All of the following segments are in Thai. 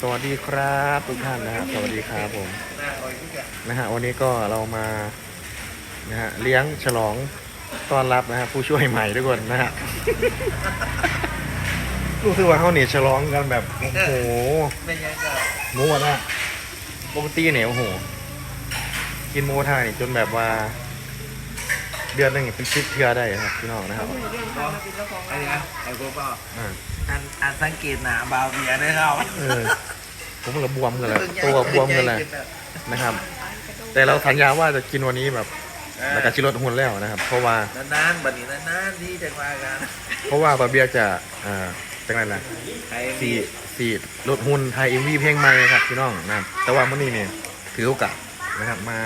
สวัสดีครับทุกท่านนะฮะสวัสดีครับผมนะฮะวันนี้ก็เรามานะฮะเลี้ยงฉลองต้อนรับนะฮะผู้ช่วยใหม่ทุกคนนะฮะรู้สึกว่าเขาเนี่ยฉลองกันแบบโอ้โหเป็นยังไงหมูนะปกติเนี่ยโอ้โหกินหมูท่านี่ยจนแบบว่า เดือนหนึงเป็นชิปเทือได้ครับพี่น้องนะครับ ไอ้เนี่ยไอ้พวกก็อ่า อันอันสังเกตหนาบาวเบียร์ด้วยครับเออผมก็บวมกันเลยตัวบวมกันเลยนะครับ แต่เราสัญญาว่าจะกินวันนี้แบบแล้วก็ชิลดหุ่นแล้วนะครับ เพราะว่านานๆบัดนี้นานๆที่จะมากันเพราะว่าบาเบียจะอ่าจังไรล่ะใครสีสีลดหุ่นไทยเอ็มวีเพลงใหม่ครับพี่น้องนะครับแต่ว่ามื่อนี้เนี่ยถือโอกาสนะครับมา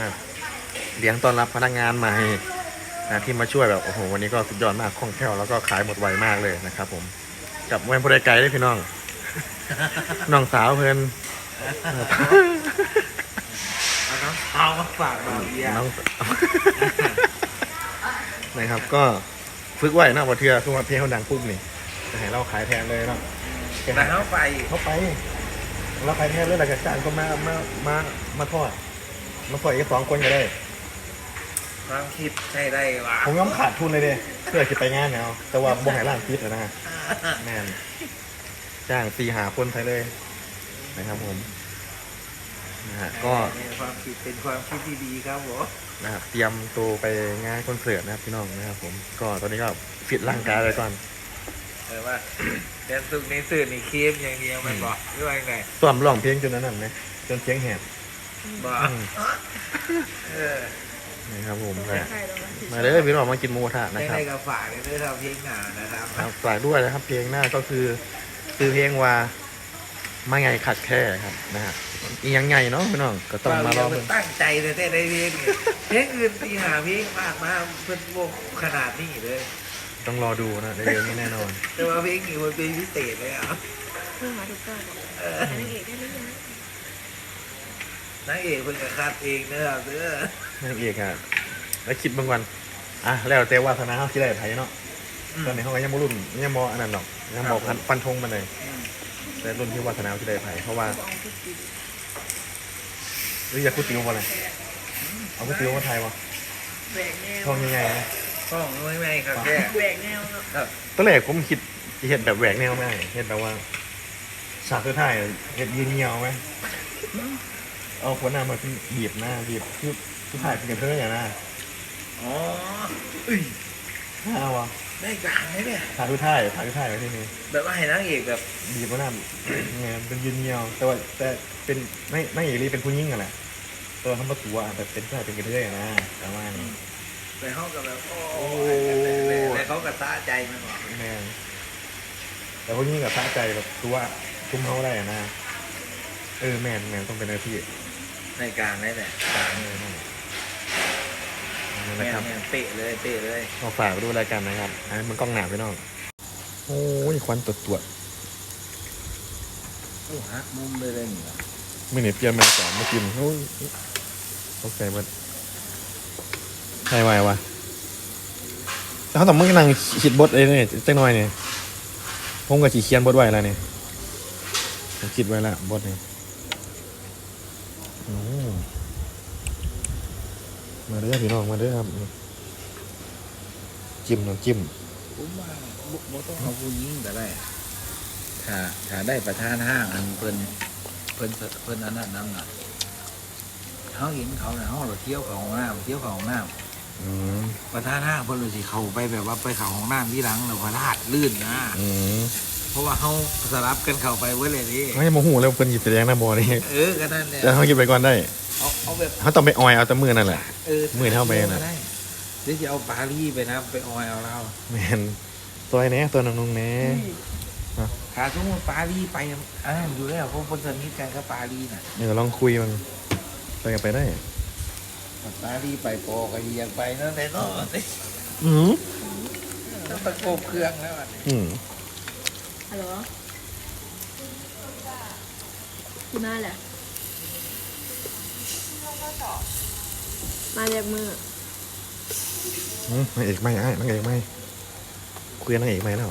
เลี้ยงต้อนรับพนักงานใหม่นะที่มาช่วยแบบโอ้โหวันนี้ก็สุดยอดมากคล่องแคล่วแล้วก็ขายหมดไวมากเลยนะครับผม กับแวนโปรไกด์ได้พี่น้อง น้องสาวเพิ่นเอาน้องเอามาฝากบาวเบียร์น้องนะครับ ก็ฝึกไว้เนาะว่าเทือคือว่าเพลงเขาดังปุ๊บนี่จะให้เราขายแทนเลยเนาะแต่เขาไปเขาไปเราขายแทนเลยหลักจากจ้างก็มามามามาทอดมาทอดอีกสองคนก็ได้ค วามคิดใช่ได้วะผมยอมขาดทุนเลยเด้เพื่อจะไปงานเนี่ยเอาแต่ว่าบ่ใหายร่างคิดอะนะฮะแม่นจ้างตีหาคนไทยเลยนะครับผมนะฮะก็เป็นความคิดเป็นความคิดที่ดีครับผมนะครับเตรียมตัวไปงานคอนเสิร์ตนะครับพี่น้องนะครับ ผมก็ตอนนี้ก็ฟิตร่างกายไปก่อนแต่ว่าแต่สุกในสื่อนี่เค็มอย่างเดียวมันบอกด้วยไงซ้อมร้องเพลงจนนั้นน่ะไหมจนเสียงแหบบอกอืมเออ นะครับผมนะมาเด้อพี่น้องมากินหมูกระทะนะได้ครับให้กับฝากในเรื่องทำเพลงหนานะครับครับฝากด้วยนะครับเพลงหน้าก็คือคือเพลงว่ามาไงขัดแค่ครับนะฮะอียังไงเนาะพี่น้องก็ต้องมาลองเรดูตั้งใจเลยแต่ได้เพลงเนี่ยเพลงอื่นตีหาเพลงมากมากเพื่อนวงขนาดนี้เลย ต้องรอดูนะเร็วๆนี้แน่นอน แต่ว่าเพลงนี้มันเป็นพิเศษเลยอะ เพิ่งมาถูกต้องบอกเออนางเอกได้หรือยัง นางเอกเพิ่งจะคัดเองเนอะเด้อนั่นเอกอะแล้วคิดบางวันอะแล้วแต่ว่าธนาเขาคิดอะไรไทยเนาะตอนนี้เขาก็ยังไม่รุ่นยังมออันนั้นหรอกยังมอพันฟันธงมาเลย แต่รุ่นที่วัฒนาคิดอะไรไทยเพราะว่าบอกพี่กิ๊กหรืออยากพูดติวมาเลยเอาพูดติวมาไทยวะแหวกแนวทองยังไงนะข้องไม่ไม่ครับแกแหวกแนวเนาะตอนแรกผมคิดเห็นแบบแหวกแนวไหมเห็นแบบว่าฉากสุดท้ายเห็นยืนเงียวไหม เอาคนหน้ามาบีบหน้าบีบคือสุดท้ายเป็นกระเทยอย่างน่ะอ๋ออุ้ยห้าวะได้กลางไหมเนี่ยฉากสุดท้ายฉากสุดท้ายไว้ที่นี่แบบว่าให้นางเอกแบบบีบว่าหน้าไงเป็นยืนเงียวแต่ว่าแต่เป็นไม่ไม่เอกลีเป็นผู้หญิงกันแหละตัวทำประตูอะแต่เป็นผู้ชายเป็นกระเทยอย่างน่ะประมาณนี้ไปห้องกับแบบโอ้โอ้แต่เขากระซ่าใจมันบอกแม่นแต่ผู้หญิงกับสะใจแบบตัวทุ่มเขาได้อะนะเออแมนแมนต้องเป็นหน้าที่ ในกลางได้แหละเออนั่นนั่นแม่นะครับแม่เป๊ะเลยเป๊ะเลยมาฝากดูรายการนะครับอันนี้มันกล้องหนาไปน้อง โอ้ยควันตรวจตรวจโอ้ฮักมุมเลยเลยนี่วะไม่เนี่ยเปลี่ยนมาสอนมากินโอ้ยตกใจหมดใช่ไหมวะแต่เขาต้องมึงนั่งคิดบทเองเนี่ยจังหน่อยเนี่ยผมกับสีเขียนบทไว้แล้วเนี่ยผมคิดไว้แล้วบทเนี่ยโอ้ มาเด้อพี่น้องมาเด้อครับ จิ้มน้ำจิ้มผมว่าบุบต้องเอาผู้หญิงก็ได้ถ้าถ้าได้ประธานห้างอันเพิ่นเพิ่นเพิ่นอันนั้นนั่นน่ะเขาเห็นเขาเนี่ยเขาเราเที่ยวเขาห้องน้ำเที่ยวเขาห้องน้อืมำประธานห้างเพิ่นเลยสิเขาไปแบบว่าไปเขาห้องน้ำที่หลังเราพลาดลื่นนะ อืม เพราะว่าเขาสลับกันเข้าไปเว้ยเลยนี่เขาจะโมโหแล้วเพิ่นหยิบแสดงหน้าบอนี่เออก็นั่นแหละแต่เขาหยิบไปก่อนได้เอาเอาแบบเขาต้องไปออยเอาแต่มือนั่นแหละเออมือเท่าไปน่ะได้เดี๋ยวจะเอาปารีสไปนะไปออยเอาเราแมนซอยแหน่ตัวน้องๆแหน่ขาสมมติปารีสไปอ่าอยู่แล้วเพราะคนสนิทกันกับปารีสน่ะเดี๋ยวลองคุยมันไปกันไปได้ปารีสไปโปก็ยังไปนั่นแต่ก็อืมต้องประกบเครื่องแล้วอะอืม ฮัลโหลที่มาแหละมาเรียกมือ อืมนางเอกไม่ไอ้นางเอกไม่คุยกับนางเอกไม่แล้ว